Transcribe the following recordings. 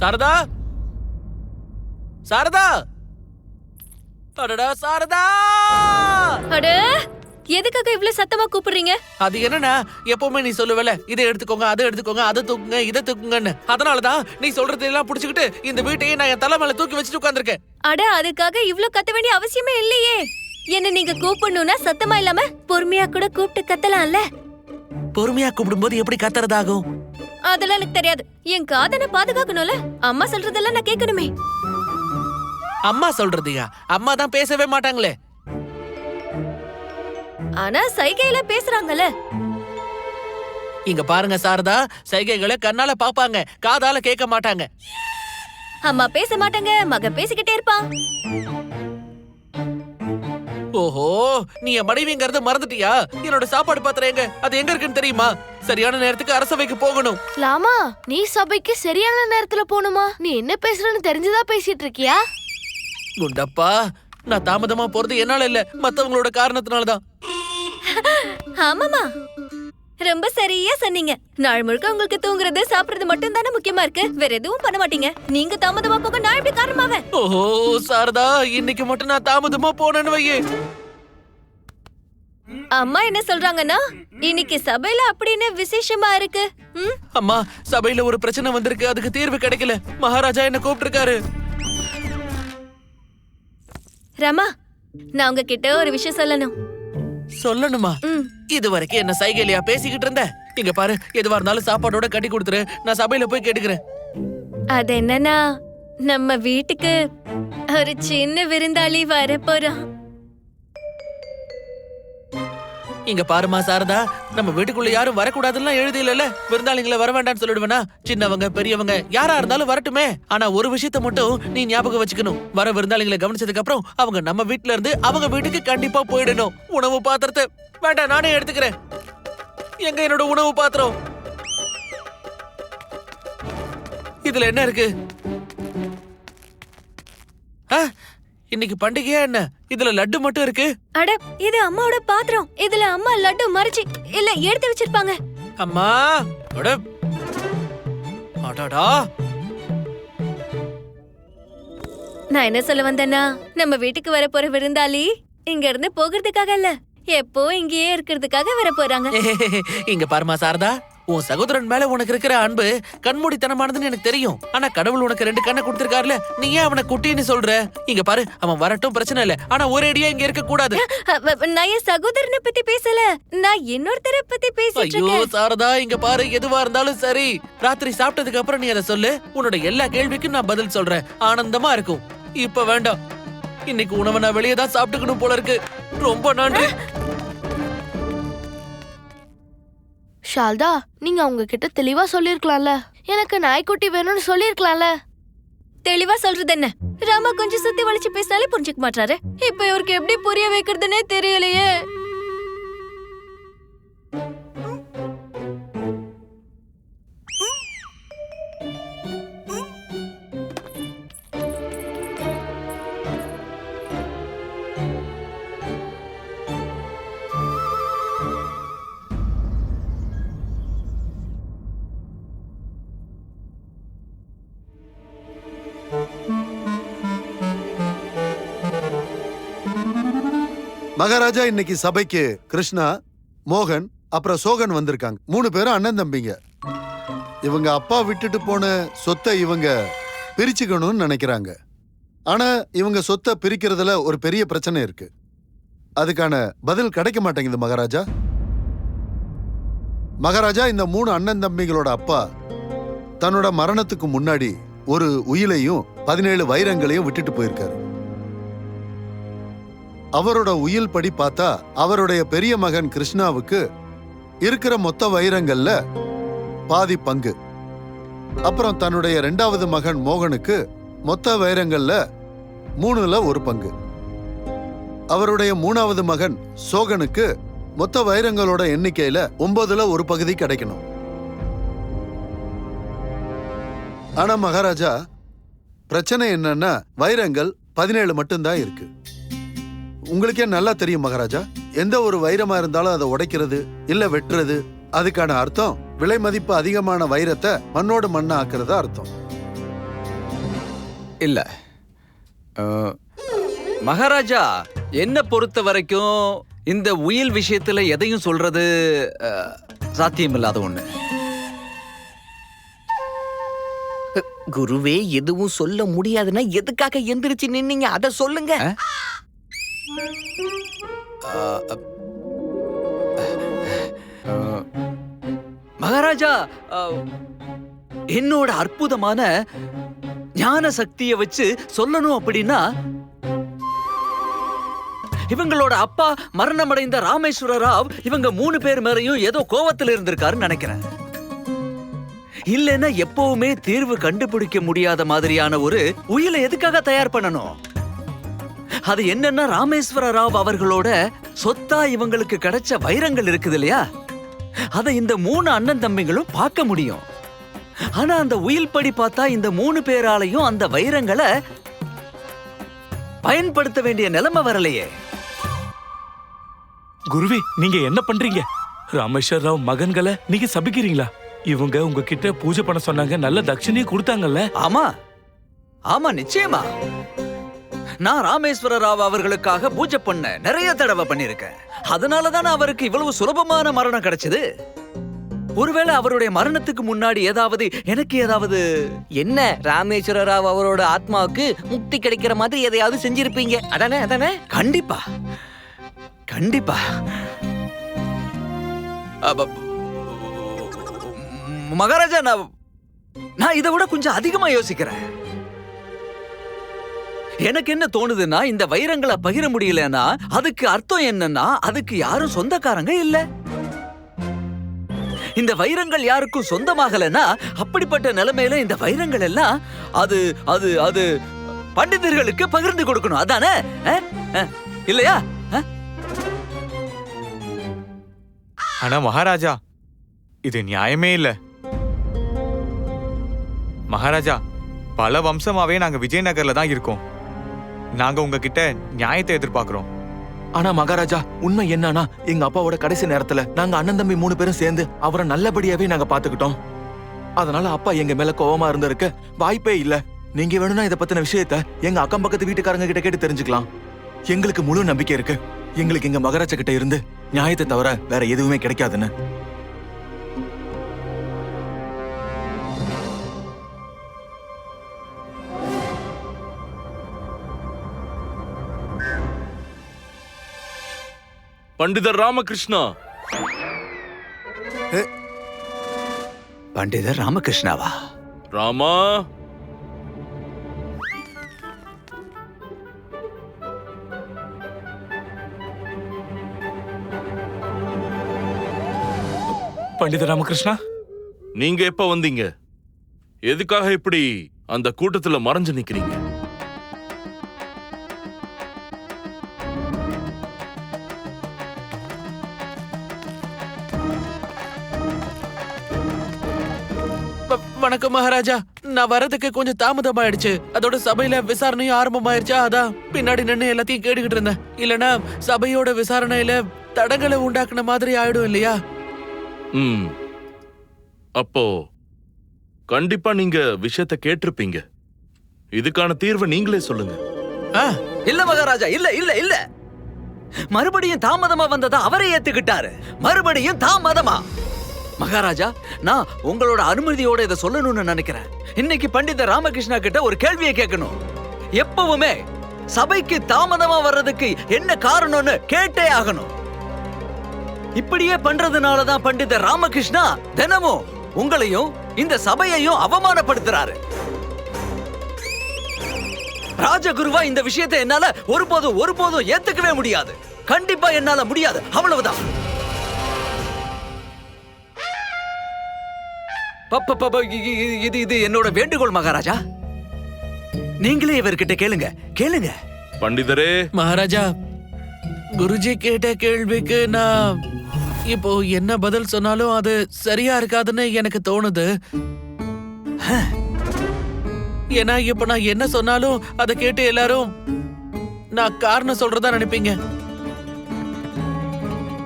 சாரதா? சாரதா? அடடா சாரதா! அட எதுக்காக இவ்ளோ சத்தமா கூப்பிடுறீங்க? அது என்னன்னா எப்பவுமே நீ சொல்லுவல இதை எடுத்துக்கோங்க அதை எடுத்துக்கோங்க அதை தூக்குங்க இதை தூக்குங்கன்னு. அதனாலதான் நீ சொல்றது எல்லாம் புடிச்சுக்கிட்டு இந்த வீட்டையே நான் என் தலை மேல தூக்கி வச்சுட்டு உட்கார்ந்திருக்கேன். அட அதுக்காக இவ்ளோ கத்த வேண்டிய அவசியமே இல்லையே. என்ன நீங்க கூப்பிடணும்னா சத்தமா இல்லாம பொறுமையா கூட கூப்பிட்டு கத்தலாம்ல. பொறுமையா கூப்பிடும்போது எப்படி கத்துறதாகும்? அதெல்லாம் எனக்கு தெரியாது. என் காதனை பாதுகாக்கணும்ல? அம்மா சொல்றதெல்லாம் நான் கேட்கணுமே. அம்மா சொல்றதுயா? அம்மா தான் பேசவே மாட்டாங்களே. ஆனா சைகையில பேசுறாங்கல்ல. இங்க பாருங்க சாரதா சைகைகளை கண்ணால பாப்பாங்க காதால கேட்க மாட்டாங்க. அம்மா பேச மாட்டாங்க மக பேசிக்கிட்டே இருப்பான். ஓஹோ நீ என் மனைவிங்கிறத மறந்துட்டியா? என்னோட சாப்பாடு பாத்திரம் எங்க? அது எங்க இருக்குன்னு தெரியுமா? சரியான நேரத்துக்கு அரசவைக்கு போகணும். லாமா நீ சபைக்கு சரியான நேரத்துல போகணுமா? நீ என்ன பேசுறன்னு தெரிஞ்சுதா பேசிட்டு இருக்கியா? குண்டப்பா நான் தாமதமா போறது என்னால இல்ல. மத்தவங்களோட காரணத்தினாலதான். ஆமாமா ரொம்ப சரியா சொன்னீங்க. நாள் முழுக்க உங்களுக்கு தூங்குறது சாப்பிடுறது மட்டும் தானே முக்கியமா இருக்கு? வேற எதுவும் பண்ண மாட்டீங்க. நீங்க தாமதமா போக நான் எப்படி காரணமாவேன். ஓஹோ சாரதா இன்னைக்கு மட்டும் நான் தாமதமா போனேன்னு வையே. அம்மா என்ன சொல்றாங்கன்னா இன்னைக்கு சபையில அப்படின்னு விசேஷமா இருக்கு? ம்? அம்மா சபையில ஒரு பிரச்சனை வந்திருக்கு அதுக்கு தீர்வு கிடைக்கல. மகாராஜா என்ன கூப்பிட்டிருக்காரு. ரமா நான் உங்ககிட்ட ஒரு விஷயம் சொல்லணும். சொல்லணுமா. இது வரைக்கும் என்ன சைகைலியா பேசிக்கிட்டு இருந்த? இங்க பாரு எதுவா இருந்தாலும் சாப்பாடோட கட்டி கொடுத்துரு. நான் சபையில போய் கேட்டுக்கிறேன். அது என்னன்னா நம்ம வீட்டுக்கு ஒரு சின்ன விருந்தாளி வரப்போறான் இங்க பாருமா சாரதா நம்ம வீட்டுக்குள்ள யாரும் வரக்கூடாதுன்னா எழுதி இல்லல விருந்தாளிங்களை வர வேண்டாம்னு சொல்லிடுவேனா? சின்னவங்க பெரியவங்க யாரா இருந்தாலும் வரட்டுமே. ஆனா ஒரு விஷயத்த மட்டும் நீ ஞாபகம் வச்சுக்கணும். வர விருந்தாளிங்களை கவனிச்சதுக்கு அப்புறம் அவங்க நம்ம வீட்டுல இருந்து அவங்க வீட்டுக்கு கண்டிப்பா போயிடணும். உணவு பாத்திரத்தை வேண்டாம் நானே எடுத்துக்கிறேன். எங்க என்னோட உணவு பாத்திரம்? இதுல என்ன இருக்கு? ஆ, இன்னைக்கு பண்டிகையா என்ன? இதுல லட்டு மட்டும் இருக்கு? அட இது அம்மாவோட பாத்திரம். இதுல அம்மா லட்டு மறைச்சு இல்ல எடுத்து வச்சிருப்பாங்க. அம்மா அட. அடடா. நான் என்ன சொல்ல வந்தேன்னா நம்ம வீட்டுக்கு வர போற விருந்தாளி இங்க இருந்து போகிறதுக்காக இல்ல எப்போ இங்கேயே இருக்கிறதுக்காக வர போறாங்க. இங்க பாருமா சாரதா. உன் சகோதரன் மேல உனக்கு இருக்கிற அன்பு கண்மூடித்தனமானதுன்னு எனக்கு தெரியும். ஆனா கடவுள் உனக்கு ரெண்டு கண்ணை கொடுத்திருக்காருல நீ ஏன் அவனை குட்டின்னு சொல்ற? இங்க பாரு அவன் வரட்டும் பிரச்சனை இல்ல. ஆனா ஒரேடியா இங்க இருக்க கூடாது. நான் என் சகோதரனை பத்தி பேசல. நான் இன்னொருத்தரை பத்தி பேசிட்டு ஐயோ சாரதா இங்க பாரு எதுவா இருந்தாலும் சரி. ராத்திரி சாப்பிட்டதுக்கு அப்புறம் நீ அதை சொல்லு. உன்னோட எல்லா கேள்விக்கும் நான் பதில் சொல்றேன். ஆனந்தமா இருக்கும். இப்ப வேண்டாம். இன்னைக்கு உணவை நான் வெளியே தான் சாப்பிட்டுக்கணும் போல இருக்கு. ரொம்ப நன்றி. ஷால்தா நீங்க அவங்க கிட்ட தெளிவா சொல்லிருக்கலாம்ல. எனக்கு நாய்க்குட்டி வேணும்னு சொல்லிருக்கலாம்ல. தெளிவா சொல்றது என்ன? ராமா கொஞ்சம் சுத்தி வளைச்சு பேசினாலே புரிஞ்சுக்க மாட்டாரு இப்ப இவருக்கு எப்படி புரிய வைக்கிறதுனே தெரியலையே. மகாராஜா இன்னைக்கு சபைக்கு கிருஷ்ணா மோகன் அப்புறம் சோகன் வந்திருக்காங்க. மூணு பேரும் அண்ணன் தம்பிங்க. இவங்க அப்பா விட்டுட்டு போன சொத்தை இவங்க பிரிச்சுக்கணும்னு நினைக்கிறாங்க. ஆனா இவங்க சொத்தை பிரிக்கிறதுல ஒரு பெரிய பிரச்சனை இருக்கு. அதுக்கான பதில் கிடைக்க மாட்டேங்குது மகாராஜா. மகாராஜா இந்த மூணு அண்ணன் தம்பிகளோட அப்பா தன்னோட மரணத்துக்கு முன்னாடி ஒரு உயிலையும் பதினேழு வைரங்களையும் விட்டுட்டு போயிருக்காரு. அவரோட உயில் படி பார்த்தா அவருடைய பெரிய மகன் கிருஷ்ணாவுக்கு இருக்கிற மொத்த வைரங்கள்ல பாதி பங்கு. அப்புறம் தன்னுடைய ரெண்டாவது மகன் மோகனுக்கு மொத்த வைரங்கள்ல மூணுல ஒரு பங்கு. அவருடைய மூணாவது மகன் சோகனுக்கு மொத்த வைரங்களோட எண்ணிக்கையில ஒன்பதுல ஒரு பகுதி கிடைக்கணும். ஆனா மகாராஜா பிரச்சனை என்னன்னா வைரங்கள் பதினேழு மட்டும்தான் இருக்கு. உங்களுக்கே நல்லா தெரியும் மகாராஜா. எந்த ஒரு வைரமா இருந்தாலும் அதை உடைக்கிறது இல்ல வெட்டுறது அதுக்கான அர்த்தம் விலை மதிப்பு அதிகமான வைரத்தை மண்ணோடு மண்ணா ஆக்குறதா அர்த்தம். இல்ல. அஹ், மகாராஜா என்ன பொறுத்த வரைக்கும் இந்த உயில் விஷயத்துல எதையும் சொல்றது அஹ், சாத்தியமில்லாத ஒண்ணு. குருவே எதுவும் சொல்ல முடியாதுன்னா எதுக்காக எந்திரிச்சு நின்னீங்க? அத சொல்லுங்க. மகாராஜா என்னோட அற்புதமான ஞான சக்தியை வச்சு சொல்லணும் அப்படின்னா இவங்களோட அப்பா மரணமடைந்த ராமேஸ்வர ராவ் இவங்க மூணு பேர் மேலையும் ஏதோ கோவத்துல இருந்திருக்காருன்னு நினைக்கிறேன். இல்லைன்னா எப்பவுமே தீர்வு கண்டுபிடிக்க முடியாத மாதிரியான ஒரு உயிலை எதுக்காக தயார் பண்ணணும்? அது என்னன்னா ராமேஸ்வர ராவ் அவர்களோட சொத்தா இவங்களுக்கு கிடைச்ச வைரங்கள் இருக்குது இல்லையா? அதை இந்த மூணு அண்ணன் தம்பிங்களும் பார்க்க முடியும். ஆனா அந்த உயில் படி பார்த்தா இந்த மூணு பேராலையும் அந்த வைரங்களை பயன்படுத்த வேண்டிய நிலைமை வரலையே. குருவே நீங்க என்ன பண்றீங்க? ராமேஸ்வர் ராவ் மகன்களை நீங்க சபிக்கிறீங்களா? இவங்க உங்ககிட்ட பூஜை பண்ண சொன்னாங்க நல்ல தட்சணையும் கொடுத்தாங்கல்ல? ஆமா. ஆமா நிச்சயமா. நான் ராமேஸ்வர ராவ் அவர்களுக்காக பூஜை பண்ண நிறைய தடவை பண்ணிருக்கேன் அதனால தானே அவருக்கு இவ்வளவு சுலபமான மரணம் கிடைச்சது. ஒருவேளை அவருடைய மரணத்துக்கு முன்னாடி ஏதாவது எனக்கு ஏதாவது என்ன? ராமேஸ்வர ராவ் அவரோட ஆத்மாவுக்கு முக்தி கிடைக்கிற மாதிரி எதையாவது செஞ்சிருப்பீங்க. அதானே அதானே? கண்டிப்பா. கண்டிப்பா. மகாராஜா நான் நான் இதை விட கொஞ்சம் அதிகமா யோசிக்கிறேன். எனக்கு என்ன தோணுதுன்னா இந்த வைரங்களை பகிர முடியலன்னா அதுக்கு அர்த்தம் என்னன்னா அதுக்கு யாரும் சொந்தக்காரங்க இல்ல. இந்த வைரங்கள் யாருக்கும் சொந்தமாகலன்னா அப்படிப்பட்ட நிலைமையில இந்த வைரங்கள் எல்லாம் அது அது அது பண்டிதர்களுக்கு பகிர்ந்து கொடுக்கணும். அதானே? இல்லையா? ஆனா மகாராஜா இது நியாயமே இல்ல. மகாராஜா பல வம்சமாவே நாங்க விஜயநகர்ல தான் இருக்கோம். நாங்க உங்ககிட்ட நியாயத்தை எதிர்பார்க்கிறோம். ஆனா மகாராஜா உண்மை என்னன்னா எங்க அப்பாவோட கடைசி நேரத்துல நாங்க அண்ணன் தம்பி மூணு பேரும் சேர்ந்து அவரை நல்லபடியாவே நாங்க பாத்துக்கிட்டோம் அதனால அப்பா எங்க மேல கோவமா இருந்திருக்க வாய்ப்பே இல்ல. நீங்க வேணும்னா இத பத்தின விஷயத்த எங்க அக்கம் பக்கத்து வீட்டுக்காரங்க கிட்ட கேட்டு தெரிஞ்சுக்கலாம். எங்களுக்கு முழு நம்பிக்கை இருக்கு. எங்களுக்கு எங்க மகாராஜா கிட்ட இருந்து நியாயத்தை தவிர வேற எதுவுமே கிடைக்காதுன்னு. பண்டிதர் ராமகிருஷ்ணா. பண்டிதர் ராமகிருஷ்ணாவா? ராமா. பண்டித ராமகிருஷ்ணா? நீங்க எப்ப வந்தீங்க? எதுக்காக இப்படி அந்த கூட்டத்துல மறைஞ்சு நிக்கிறீங்க? மகாராஜா நான் வரதுக்கு கொஞ்சம் தாமதமாயிடுச்சு. அதோட சபையில விசாரணையும் ஆரம்பமாயிருச்சா? அதான் பின்னாடி நின்னு எல்லாத்தையும் கேட்டுக்கிட்டு இருந்தேன். இல்லனா சபையோட விசாரணையில தடங்களை உண்டாக்குன மாதிரி ஆயிடும் இல்லையா? ம். அப்போ கண்டிப்பா நீங்க விஷயத்த கேட்டிருப்பீங்க. இதுக்கான தீர்வை நீங்களே சொல்லுங்க. ஆ, இல்ல மகாராஜா இல்ல இல்ல இல்ல. மறுபடியும் தாமதமா வந்ததா அவரே ஏத்துக்கிட்டாரு. மறுபடியும் தாமதமா. மகாராஜா நான் உங்களோட அனுமதியோட இதை சொல்லணும்னு நினைக்கிறேன். இன்னைக்கு பண்டித ராமகிருஷ்ணா கிட்ட ஒரு கேள்வியை கேட்கணும். எப்பவுமே சபைக்கு தாமதமா வர்றதுக்கு என்ன காரணம்னு கேட்டே ஆகணும். இப்படியே பண்றதுனால தான் பண்டித ராமகிருஷ்ணா தினமும் உங்களையும் இந்த சபையையும் அவமானப்படுத்துறாரு. ராஜகுருவா இந்த விஷயத்தை என்னால ஒருபோதும் ஒருபோதும் ஏத்துக்கவே முடியாது. கண்டிப்பா என்னால முடியாது. அவ்வளவுதான். இது இது என்னோட வேண்டுகோள் மகாராஜா. நீங்களே இவர்கிட்ட கேளுங்க. கேளுங்க. பண்டிதரே. மகாராஜா குருஜி கேட்ட கேள்விக்கு நான் இப்போ என்ன பதில் சொன்னாலும் அது சரியா இருக்காதுன்னு எனக்கு தோணுது. ஏன்னா இப்ப நான் என்ன சொன்னாலும் அதை கேட்டு எல்லாரும் நான் காரணம் சொல்றதா நினைப்பீங்க.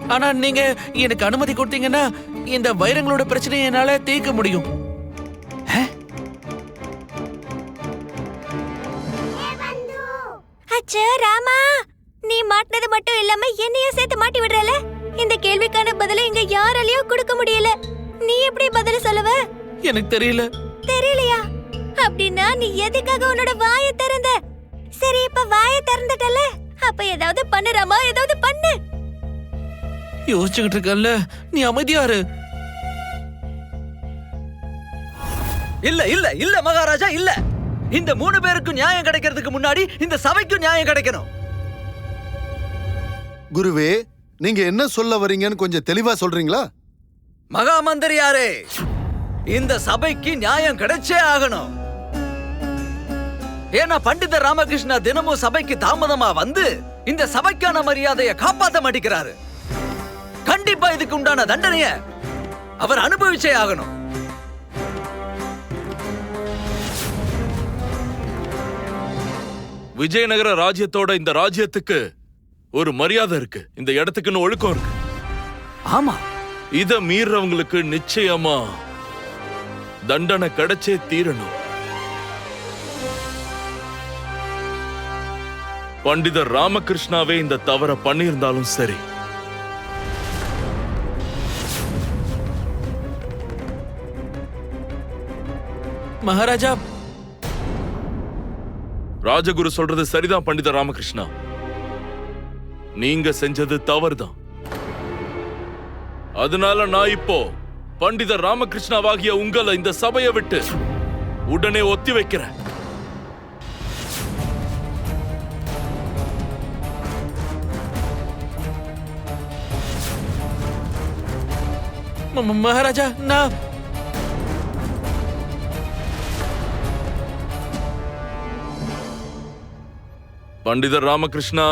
ஆனா நீங்க எனக்கு அனுமதி கொடுத்தீங்கன்னா இந்த வைரங்களோட பிரச்சனையை என்னால தீர்க்க முடியும். அச்சோ ராமா! நீ மாட்டினது மட்டும் இல்லாம என்னையும் சேர்த்து மாட்டி விடுறல? இந்த கேள்விக்கான பதில இங்க யாராலயும் கொடுக்க முடியல. நீ எப்படி பதில் சொல்லுவ? எனக்கு தெரியல. தெரியலையா? அப்படின்னா நீ எதுக்காக உன்னோட வாயை திறந்த? சரி இப்ப வாயை திறந்துட்டல? அப்ப ஏதாவது பண்ணு ராமா ஏதாவது பண்ணு. யோசிச்சுக்கிட்டு இருக்கல்ல நீ அமைதியா இரு. இல்ல இல்ல இல்ல மகாராஜா இல்ல. இந்த மூணு பேருக்கும் நியாயம் கிடைக்கிறதுக்கு முன்னாடி இந்த சபைக்கும் நியாயம் கிடைக்கணும். குருவே நீங்க என்ன சொல்ல வரீங்கன்னு கொஞ்சம் தெளிவா சொல்றீங்களா? மகா மந்திரியாரே இந்த சபைக்கு நியாயம் கிடைச்சே ஆகணும். ஏன்னா பண்டிதர் ராமகிருஷ்ணா தினமும் சபைக்கு தாமதமா வந்து இந்த சபைக்கான மரியாதையை காப்பாத்த மாட்டேங்கிறாரு. கண்டிப்பா இதுக்கு உண்டான தண்டனைய அவர் அனுபவிச்சே ஆகணும். விஜயநகர ராஜ்யத்தோட இந்த ராஜ்யத்துக்கு ஒரு மரியாதை இருக்கு. இந்த இடத்துக்குன்னு ஒழுக்கம் இருக்கு. ஆமா. இத மீறவங்களுக்கு நிச்சயமா தண்டனை கிடைச்சே தீரணும். பண்டிதர் ராமகிருஷ்ணாவே இந்த தவற பண்ணியிருந்தாலும் சரி. மகாராஜா. ராஜகுரு சொல்றது சரிதான் பண்டிதர் ராமகிருஷ்ணா. நீங்க செஞ்சது தவறுதான். அதனால நான் இப்போ பண்டிதர் ராமகிருஷ்ணாவாகிய உங்களை இந்த சபையை விட்டு உடனே ஒத்தி வைக்கிறேன். மகாராஜா நான் பண்டிதர் ராமகிருஷ்ணா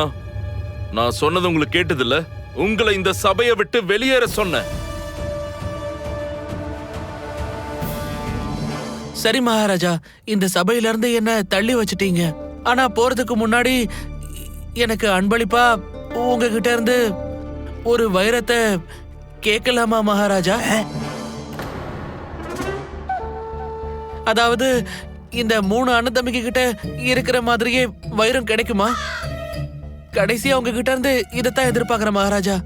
நான் சொன்னது உங்களுக்கு கேட்டதில்ல. உங்களை இந்த சபையை விட்டு வெளியேற சொன்னேன். சரி மகாராஜா இந்த சபையில இருந்து என்ன தள்ளி வச்சிட்டீங்க. ஆனா போறதுக்கு முன்னாடி எனக்கு அன்பளிப்பா உங்ககிட்ட இருந்து ஒரு வைரத்தை கேட்கலாமா மகாராஜா? அதாவது இந்த மூணு அண்ணன் கிட்ட இருக்கிற மாதிரியே வைரம் கிடைக்குமா? கடைசியா உங்ககிட்ட இருந்து இதைத்தான் எதிர்பார்க்கிறேன் மகாராஜா.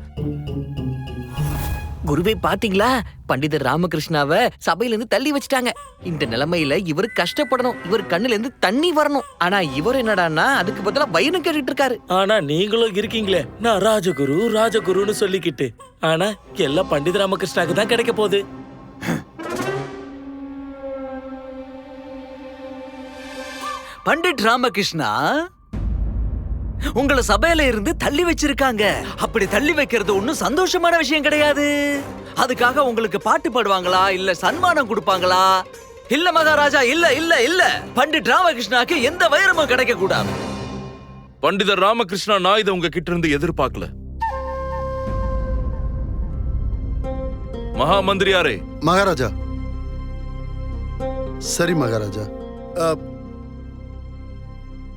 குருவே பாத்தீங்களா? பண்டிதர் ராமகிருஷ்ணாவை சபையில இருந்து தள்ளி வச்சுட்டாங்க. இந்த நிலைமையில இவர் கஷ்டப்படணும். இவர் கண்ணுல இருந்து தண்ணி வரணும். ஆனா இவர் என்னடான்னா அதுக்கு பதிலா வயிறு கேட்டுட்டு இருக்காரு. ஆனா நீங்களும் இருக்கீங்களே. நான் ராஜகுரு ராஜகுருன்னு சொல்லிக்கிட்டு. ஆனா எல்லாம் பண்டித ராமகிருஷ்ணாக்கு தான் கிடைக்க போகுது. பண்டிட் ராமகிருஷ்ணா உங்களை சபையில இருந்து தள்ளி வச்சிருக்காங்க. அப்படி தள்ளி வைக்கிறது ஒண்ணும் சந்தோஷமான விஷயம் கிடையாது. அதுக்காக உங்களுக்கு பாட்டு பாடுவாங்களா? இல்ல சன்மானம் கொடுப்பாங்களா? இல்ல மகாராஜா இல்ல இல்ல இல்ல. பண்டிட் ராமகிருஷ்ணாக்கு எந்த வைரமும் கிடைக்க கூடாது பண்டிதர் ராமகிருஷ்ணா நான் இதை உங்க கிட்ட இருந்து எதிர்பார்க்கல. மகா மந்திரியாரே மகாராஜா. சரி மகாராஜா.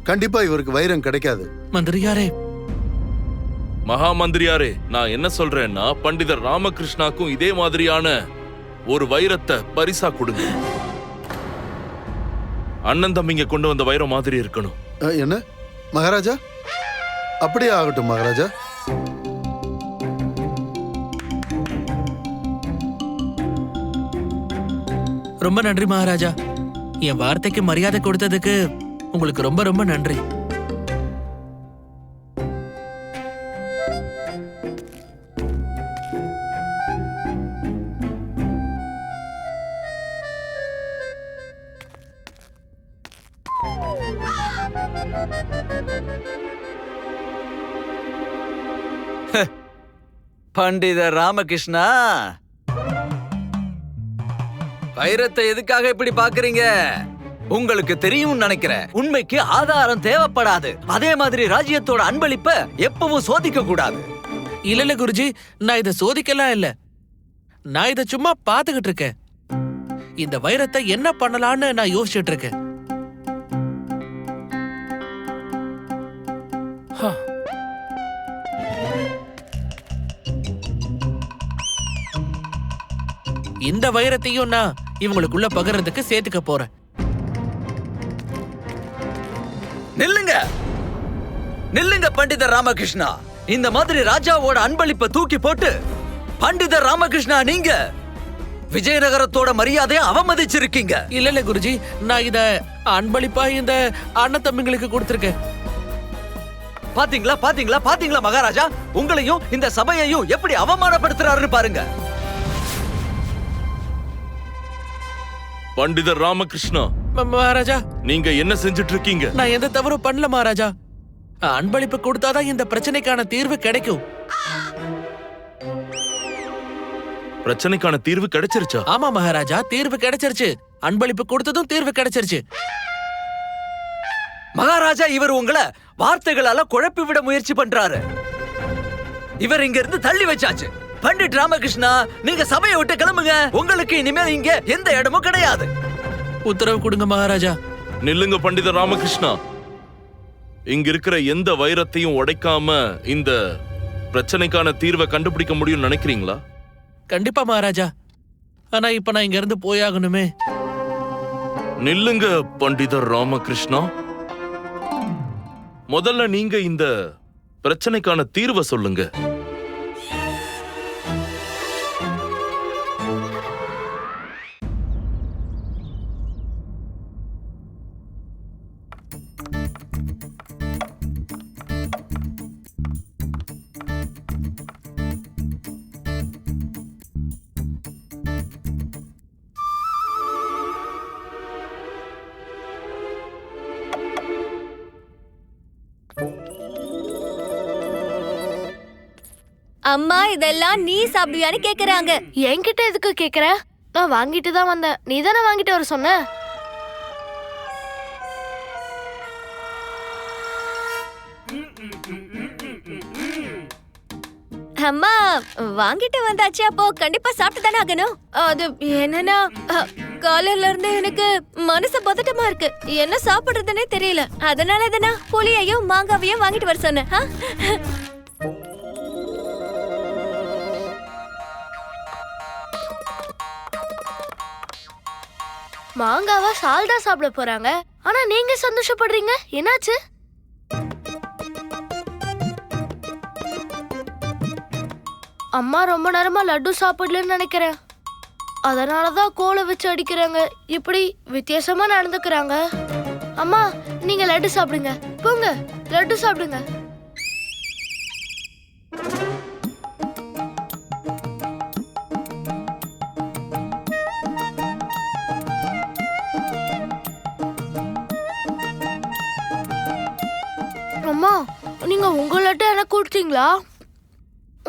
கண்டிப்பா இவருக்கு வைரம் கிடைக்காது. மந்திரியாரே. மகா மந்திரியாரே நான் என்ன சொல்றேன்னா பண்டிதர் ராமகிருஷ்ணாக்கும் இதே மாதிரியான ஒரு வைரத்தை பரிசா கொடுங்க. அண்ணன் தம்பிங்க கொண்டு வந்த வைரம் மாதிரி இருக்கணும். என்ன? மகாராஜா? அப்படியே ஆகட்டும் மகாராஜா. ரொம்ப நன்றி மகாராஜா. என் வார்த்தைக்கு மரியாதை கொடுத்ததுக்கு உங்களுக்கு ரொம்ப ரொம்ப நன்றி. பண்டிதர் ராமகிருஷ்ணா. வைரத்தை எதுக்காக இப்படி பாக்குறீங்க உங்களுக்கு தெரியும் நினைக்கிறேன். உண்மைக்கு ஆதாரம் தேவைப்படாது. அதே மாதிரி ராஜ்யத்தோட அன்பளிப்ப எப்பவும் சோதிக்க கூடாது. இல்ல இல்ல குருஜி நான் இத சோதிக்கலாம் இல்ல. நான் இத சும்மா பாத்துக்கிட்டு இருக்கேன். இந்த வைரத்தை என்ன பண்ணலாம்னு நான் யோசிச்சுட்டு இருக்கேன். இந்த வைரத்தையும் நான் இவங்களுக்குள்ள பகிர்றதுக்கு சேர்த்துக்க போறேன். நில்லுங்க பண்டிதர் ராமகிருஷ்ணா. இந்த மாதிரி ராஜாவோட அன்பளிப்பை தூக்கி போட்டு பண்டிதர் ராமகிருஷ்ணா நீங்க விஜயநகரத்தோட மரியாதையை அவமதிச்சிருக்கீங்க. இல்ல இல்ல குருஜி. நான் இத அன்பளிப்பா இந்த அண்ணன் தம்பிங்களுக்கு கொடுத்திருக்கேன். பாத்தீங்களா பாத்தீங்களா பாத்தீங்களா மகாராஜா? உங்களையும் இந்த சபையையும் எப்படி அவமானப்படுத்துறாருன்னு பாருங்க. பண்டிதர் ராமகிருஷ்ணா ம- மகாராஜா. நீங்க என்ன செஞ்சுட்டு இருக்கீங்க நான் எந்த தவறும் பண்ணல மகாராஜா. அன்பளிப்பு கொடுத்தாதான் இந்த பிரச்சனைக்கான தீர்வு கிடைக்கும். பிரச்சனைக்கான தீர்வு கிடைச்சிருச்சா? ஆமா மகாராஜா தீர்வு கிடைச்சிருச்சு. அன்பளிப்பு கொடுத்ததும் தீர்வு கிடைச்சிருச்சு. மகாராஜா இவர் உங்களை வார்த்தைகளால குழப்பி விட முயற்சி பண்றாரு. இவர் இங்க இருந்து தள்ளி வச்சாச்சு. பண்டிட் ராமகிருஷ்ணா நீங்க சபையை விட்டு கிளம்புங்க. உங்களுக்கு இனிமேல் இங்க எந்த இடமும் கிடையாது. உத்தரவு கொடுங்க மகாராஜா. நில்லுங்க பண்டிதர் ராமகிருஷ்ணா. இங்க இருக்கிற எந்த வைரத்தையும் உடைக்காம இந்த பிரச்சனைக்கான தீர்வை கண்டுபிடிக்க முடியும்னு நினைக்கிறீங்களா? கண்டிப்பா மகாராஜா. ஆனா இப்ப நான் இங்க இருந்து போயாகணுமே. நில்லுங்க பண்டிதர் ராமகிருஷ்ணா. முதல்ல நீங்க இந்த பிரச்சனைக்கான தீர்வை சொல்லுங்க. அம்மா இதெல்லாம் நீ சாப்பிடுவியான்னு கேக்குறாங்க. என்கிட்ட எதுக்கு கேக்குற? நான் வாங்கிட்டு தான் வந்தேன். நீ தானே வாங்கிட்டு வர சொன்ன? அம்மா வாங்கிட்டு வந்தாச்சு அப்போ. கண்டிப்பா சாப்பிட்டு தானே ஆகணும். அது என்னன்னா காலையில இருந்து எனக்கு மனசு பதட்டமா இருக்கு. என்ன சாப்பிடுறதுன்னே தெரியல. அதனால தானே புளியையும் மாங்காவையும் வாங்கிட்டு வர சொன்னேன். மாங்காவா சால்டா சாப்பிட போறாங்க. ஆனா நீங்க சந்தோஷப்படுறீங்க? என்னாச்சு? அம்மா ரொம்ப நேரமா லட்டு சாப்பிடலன்னு நினைக்கிறேன். அதனாலதான் கோலை வச்சு அடிக்கிறாங்க. இப்படி வித்தியாசமா நடந்துக்கிறாங்க. அம்மா நீங்க லட்டு சாப்பிடுங்க. போங்க லட்டு சாப்பிடுங்க. நீங்க உங்க லட்டை எனக்கு கொடுத்தீங்களா?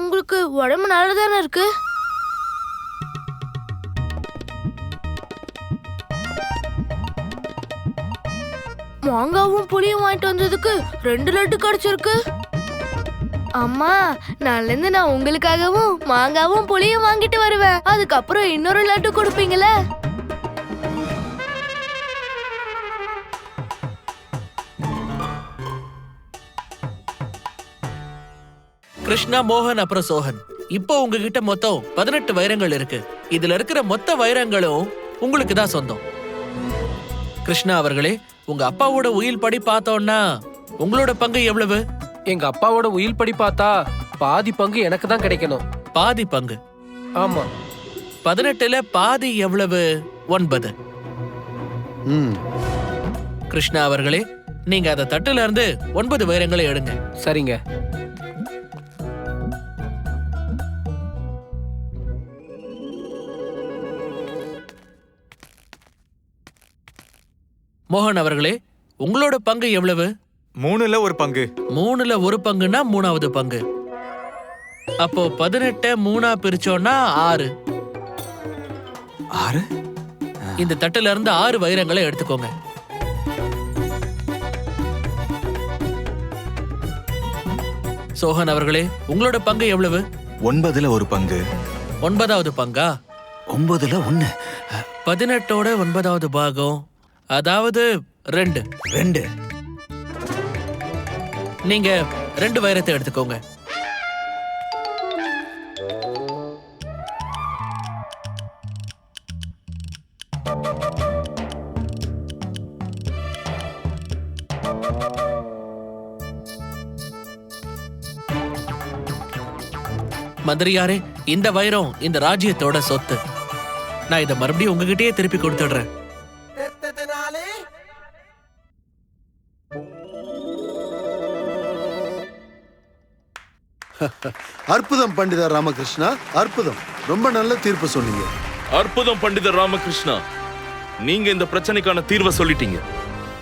உங்களுக்கு உடம்பு நல்லதானே இருக்கு? மாங்காவும் புளியும் வாங்கிட்டு வந்ததுக்கு ரெண்டு லட்டு கிடைச்சிருக்கு. அம்மா நாளிலேருந்து நான் உங்களுக்காகவும் மாங்காவும் புளியும் வாங்கிட்டு வருவேன். அதுக்கப்புறம் இன்னொரு லட்டு கொடுப்பீங்களே? கிருஷ்ணா மோகன் அப்புறம் சோஹன் இப்போ உங்ககிட்ட மொத்தம் பதினெட்டு வைரங்கள் இருக்கு. இதுல இருக்கிற மொத்த வைரங்களும் உங்களுக்கு தான் சொந்தம். கிருஷ்ணா அவர்களே உங்க அப்பாவோட உயில் படி பார்த்தோம்னா உங்களோட பங்கு எவ்வளவு? எங்க அப்பாவோட உயில் படி பார்த்தா பாதி பங்கு எனக்கு தான் கிடைக்கணும். பாதி பங்கு. ஆமா. பதினெட்டுல பாதி எவ்வளவு? ஒன்பது. ம். கிருஷ்ணா அவர்களே நீங்க அந்த தட்டுல இருந்து ஒன்பது வைரங்களை எடுங்க. சரிங்க. மோகன் அவர்களே உங்களோட பங்கு எவ்வளவு? மூணுல ஒரு பங்கு. மூணுல ஒரு பங்குன்னா மூணாவது பங்கு. அப்போ பதினெட்ட மூணா பிரிச்சோம்னா ஆறு. ஆறு? இந்த தட்டுல இருந்து ஆறு வைரங்களை எடுத்துக்கோங்க. சோஹன் அவர்களே உங்களோட பங்கு எவ்வளவு? ஒன்பதுல ஒரு பங்கு. ஒன்பதாவது பங்கா? ஒன்பதுல ஒண்ணு. பதினெட்டோட ஒன்பதாவது பாகம். அதாவது ரெண்டு. ரெண்டு. நீங்க ரெண்டு வைரத்தை எடுத்துக்கோங்க. மந்திரியாரே இந்த வைரம் இந்த ராஜ்யத்தோட சொத்து. நான் இதை மறுபடியும் உங்ககிட்டயே திருப்பி கொடுத்துடுறேன். அற்புதம் பண்டிதர் ராமகிருஷ்ணா அற்புதம். ரொம்ப நல்ல தீர்ப்பு சொன்னீங்க. அற்புதம் பண்டிதர் ராமகிருஷ்ணா நீங்க இந்த பிரச்சனைக்கான தீர்வை சொல்லிட்டீங்க.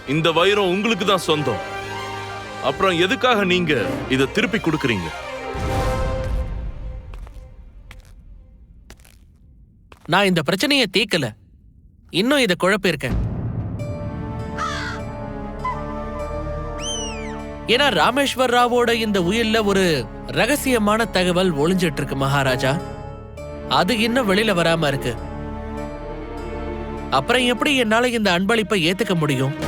இந்த வைரம் உங்களுக்கு தான் சொந்தம். அப்புறம் எதுக்காக நீங்க இதை திருப்பி கொடுக்கறீங்க? நான் இந்த பிரச்சனையை தீர்க்கல. இன்னும் இதை குழப்பிருக்கேன் ஏன்னா ராமேஸ்வர் ராவோட இந்த உயில்ல ஒரு ரகசியமான தகவல் ஒளிஞ்சிட்டு இருக்கு மகாராஜா. அது இன்னும் வெளியில வராம இருக்கு. அப்புறம் எப்படி என்னால இந்த அன்பளிப்பை ஏத்துக்க முடியும்?